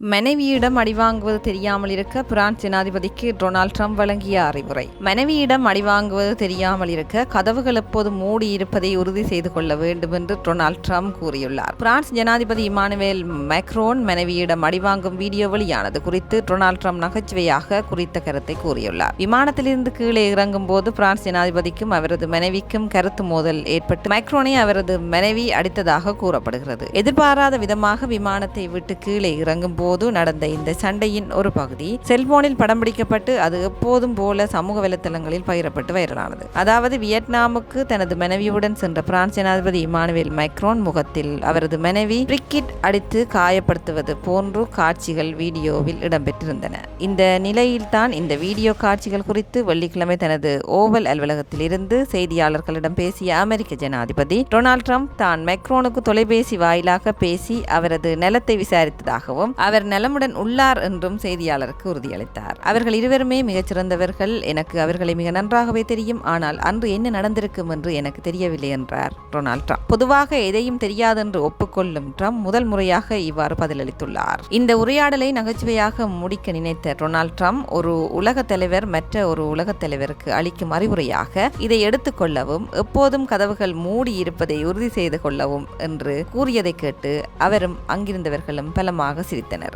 மனைவியிடம் அடிவாங்குவது தெரியாமல் இருக்க பிரான்ஸ் ஜனாதிபதிக்கு டொனால்ட் ட்ரம்ப் வழங்கிய அறிவுரை. மனைவியிடம் அடிவாங்குவது தெரியாமல் இருக்க கதவுகள் எப்போது மூடி இருப்பதை உறுதி செய்து கொள்ள வேண்டும் என்று டொனால்ட் ட்ரம்ப் கூறியுள்ளார். பிரான்ஸ் ஜனாதிபதி இமானுவேல் மேக்ரோன் மனைவியிடம் அடிவாங்கும் வீடியோ வெளியானது குறித்து டொனால்ட் ட்ரம்ப் நகைச்சுவையாக குறித்த கருத்தை கூறியுள்ளார். விமானத்திலிருந்து கீழே இறங்கும் போது பிரான்ஸ் ஜனாதிபதிக்கும் அவரது மனைவிக்கும் கருத்து மோதல் ஏற்பட்டு மேக்ரோனை அவரது மனைவி அடித்ததாக கூறப்படுகிறது. எதிர்பாராத விதமாக விமானத்தை விட்டு கீழே இறங்கும் போது நடந்த இந்த சண்டையின் ஒரு பகுதி செல்போனில் படம் பிடிக்கப்பட்டு அது எப்போதும் போல சமூக வலைத்தளங்களில் பகிரப்பட்டு வைரலானது. அதாவது வியட்நாமுக்கு தனது மனைவியுடன் சென்ற பிரான்ஸ் ஜனாதிபதி இமானுவேல் மைக்ரோன் முகத்தில் அவரது மனைவி கிரிக்கெட் அடித்து காயப்படுத்துவது போன்று காட்சிகள் வீடியோவில் இடம்பெற்றிருந்தன. இந்த நிலையில்தான் இந்த வீடியோ காட்சிகள் குறித்து வெள்ளிக்கிழமை தனது ஓவல் அலுவலகத்தில் இருந்து செய்தியாளர்களிடம் பேசிய அமெரிக்க ஜனாதிபதி டொனால்ட் ட்ரம்ப் தான் மைக்ரோனுக்கு தொலைபேசி வாயிலாக பேசி அவரது நிலத்தை விசாரித்ததாகவும் அவர் அவர் நலமுடன் உள்ளார் என்றும் செய்தியாளருக்கு உறுதியளித்தார். அவர்கள் இருவருமே மிகச்சிறந்தவர்கள். எனக்கு அவர்களை மிக நன்றாகவே தெரியும். ஆனால் அன்று என்ன நடந்திருக்கும் என்று எனக்கு தெரியவில்லை என்றார் டொனால்ட் ட்ரம்ப். பொதுவாக எதையும் தெரியாதென்று ஒப்புக்கொள்ளும் ட்ரம்ப் முதல் முறையாக இவ்வாறு பதிலளித்துள்ளார். இந்த உரையாடலை நகைச்சுவையாக முடிக்க நினைத்த டொனால்ட் ட்ரம்ப் ஒரு உலக தலைவர் மற்ற ஒரு உலக தலைவருக்கு அளிக்கும் அறிவுரையாக இதை எடுத்துக்கொள்ளவும் எப்போதும் கதவுகள் மூடி இருப்பதை உறுதி செய்து கொள்ளவும் என்று கூறியதை கேட்டு அவரும் அங்கிருந்தவர்களும் பலமாக சிரித்தனர்.